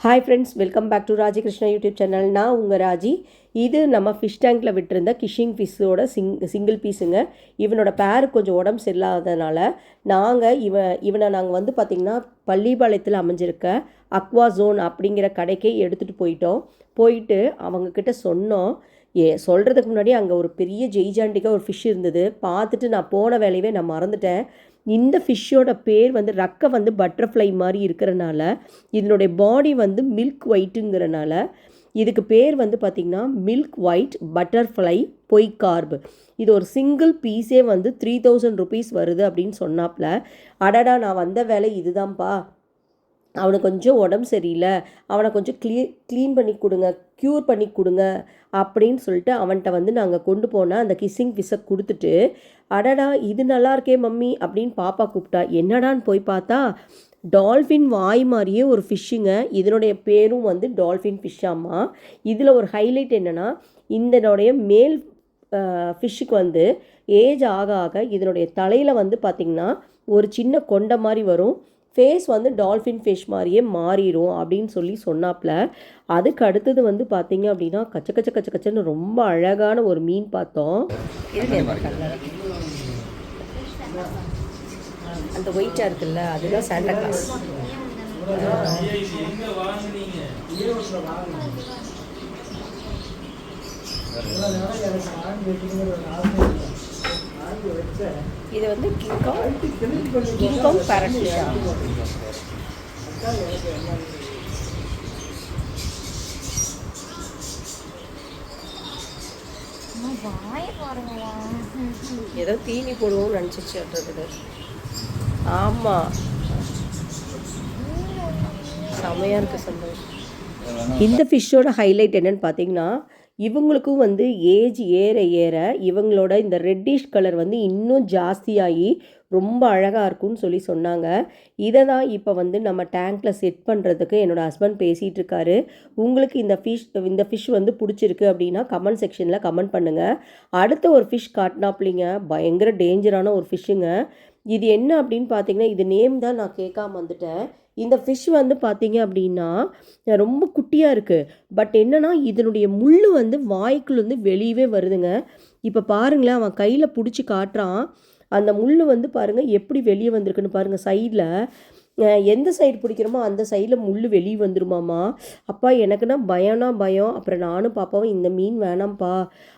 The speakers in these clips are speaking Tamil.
Hi friends welcome back to Raji Krishna YouTube channel நான் உங்கள் ராஜி. இது நம்ம ஃபிஷ் டேங்க்கில் விட்டுருந்த கிஷிங் ஃபிஷ்ஷோட சிங் சிங்கிள் பீஸுங்க இவனோட பேர் கொஞ்சம் உடம்பு சரியில்லாததுனால நாங்கள் இவன் இவனை நாங்கள் வந்து பார்த்திங்கன்னா பள்ளிபாளையத்தில் அமைஞ்சிருக்க அக்வா ஜோன் அப்படிங்கிற கடைக்கே எடுத்துகிட்டு போயிட்டோம். போயிட்டு அவங்கக்கிட்ட சொன்னோம். ஏ சொல்கிறதுக்கு முன்னாடி அங்கே ஒரு பெரிய ஜெய்ஜாண்டிக்காக ஒரு ஃபிஷ் இருந்தது. பார்த்துட்டு நான் போன வேலையவே நான் மறந்துட்டேன். இந்த ஃபிஷ்ஷோட பேர் வந்து ரக்கை வந்து பட்டர்ஃப்ளை மாதிரி இருக்கிறனால இதனுடைய பாடி வந்து மில்க் ஒயிட்டுங்கிறனால இதுக்கு பேர் வந்து பார்த்திங்கன்னா மில்க் ஒயிட் பட்டர்ஃப்ளை பொய் கார்பு இது ஒரு சிங்கிள் பீஸே வந்து த்ரீ தௌசண்ட் ருபீஸ் வருது அப்படின்னு சொன்னாப்புல அடடா நான் வந்த வேலை இதுதான்ப்பா. அவனுக்கு கொஞ்சம் உடம்பு சரியில்லை. அவனை கொஞ்சம் க்ளீ க்ளீன் பண்ணி கொடுங்க க்யூர் பண்ணி கொடுங்க. அப்படின்னு சொல்லிட்டு அவன்கிட்ட வந்து நாங்கள் கொண்டு போனால் அந்த கிஸ்ஸிங் ஃபிஷ்ஷை கொடுத்துட்டு அடடா இது நல்லா இருக்கே மம்மி அப்படின்னு பாப்பா கூப்பிட்டா. என்னடான்னு போய் பார்த்தா டால்ஃபின் வாய் மாதிரியே ஒரு ஃபிஷ்ஷுங்க இதனுடைய பேரும் வந்து டால்ஃபின் ஃபிஷ்ஷாம்மா இதில் ஒரு ஹைலைட் என்னென்னா இதனுடைய மேல் ஃபிஷ்ஷுக்கு வந்து ஏஜ் ஆக ஆக இதனுடைய தலையில் வந்து பார்த்திங்கன்னா ஒரு சின்ன கொண்டை மாதிரி வரும். ஃபேஸ் வந்து டால்ஃபின் ஃபிஷ் மாதிரியே மாறிடும் அப்படின்னு சொல்லி சொன்னாப்புல அதுக்கு அடுத்தது வந்து பார்த்தீங்க அப்படின்னா கச்ச கச்ச கச்ச கச்சன்னு ரொம்ப அழகான ஒரு மீன் பார்த்தோம். அந்த ஒயிட்டாக இருக்குல்ல அதுதான் சாண்டா கிளாஸ் இது வந்து கிங்காங் கிங்காங் பேரட் ஃபிஷ்ஷா ஏதோ தீனி போடுவோம்னு நினச்சிச்சு ஆமாம் செமையாக இருக்குது சந்தோஷம் இந்த ஃபிஷ்ஷோட ஹைலைட் என்னன்னு பார்த்தீங்கன்னா இவங்களுக்கும் வந்து ஏஜ் ஏற ஏற இவங்களோட இந்த ரெட்டிஷ் கலர் வந்து இன்னும் ஜாஸ்தியாகி ரொம்ப அழகாக இருக்கும்னு சொல்லி சொன்னாங்க. இதை தான் இப்போ வந்து நம்ம டேங்க்கில் செட் பண்ணுறதுக்கு என்னோடய ஹஸ்பண்ட் பேசிகிட்டு இருக்காரு. உங்களுக்கு இந்த ஃபிஷ் இந்த ஃபிஷ் வந்து பிடிச்சிருக்கு அப்படின்னா கமெண்ட் செக்ஷனில் கமெண்ட் பண்ணுங்கள் அடுத்த ஒரு ஃபிஷ் காட்டினாப்பிளிங்க பயங்கர டேஞ்சரான ஒரு ஃபிஷ்ஷுங்க இது என்ன அப்படின்னு பார்த்தீங்கன்னா இது நேம் தான் நான் கேட்காம வந்துட்டேன். இந்த ஃபிஷ் வந்து பார்த்தீங்க அப்படின்னா ரொம்ப குட்டியாக இருக்குது பட் என்னென்னா இதனுடைய முள் வந்து வாய்க்குள்ளேருந்து வெளியவே வருதுங்க. இப்போ பாருங்களேன் அவன் கையில் பிடிச்சி காட்டுறான். அந்த முள் வந்து பாருங்கள் எப்படி வெளியே வந்திருக்குன்னு பாருங்கள் சைடில் எந்த சைடு பிடிக்கிறோமோ அந்த சைடில் முள் வெளியே வந்துருமாம்மா. அப்பா எனக்குன்னா பயம்னா பயம். அப்புறம் நானும் பாப்பாவும் இந்த மீன் வேணாம்ப்பா.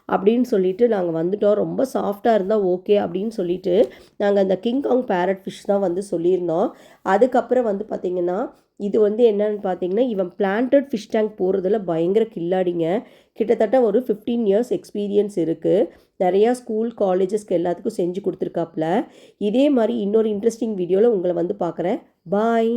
அப்படின்னு சொல்லிட்டு நாங்கள் வந்துட்டோம். ரொம்ப சாஃப்டாக இருந்தால் ஓகே அப்படின்னு சொல்லிட்டு நாங்கள் அந்த கிங்காங் பேரட் ஃபிஷ் தான் வந்து சொல்லியிருந்தோம். அதுக்கப்புறம் வந்து பார்த்திங்கன்னா இது வந்து என்னன்னு பார்த்தீங்கன்னா இவன் பிளான்டட் ஃபிஷ் டேங்க் போகிறதுல பயங்கர கில்லாடிங்க. கிட்டத்தட்ட ஒரு ஃபிஃப்டீன் இயர்ஸ் எக்ஸ்பீரியன்ஸ் இருக்குது நிறையா ஸ்கூல் காலேஜஸ்க்கு எல்லாத்துக்கும் செஞ்சு கொடுத்துருக்காப்புல. இதே மாதிரி இன்னொரு இன்ட்ரெஸ்டிங் வீடியோவில் உங்களை வந்து பார்க்குறேன். பாய்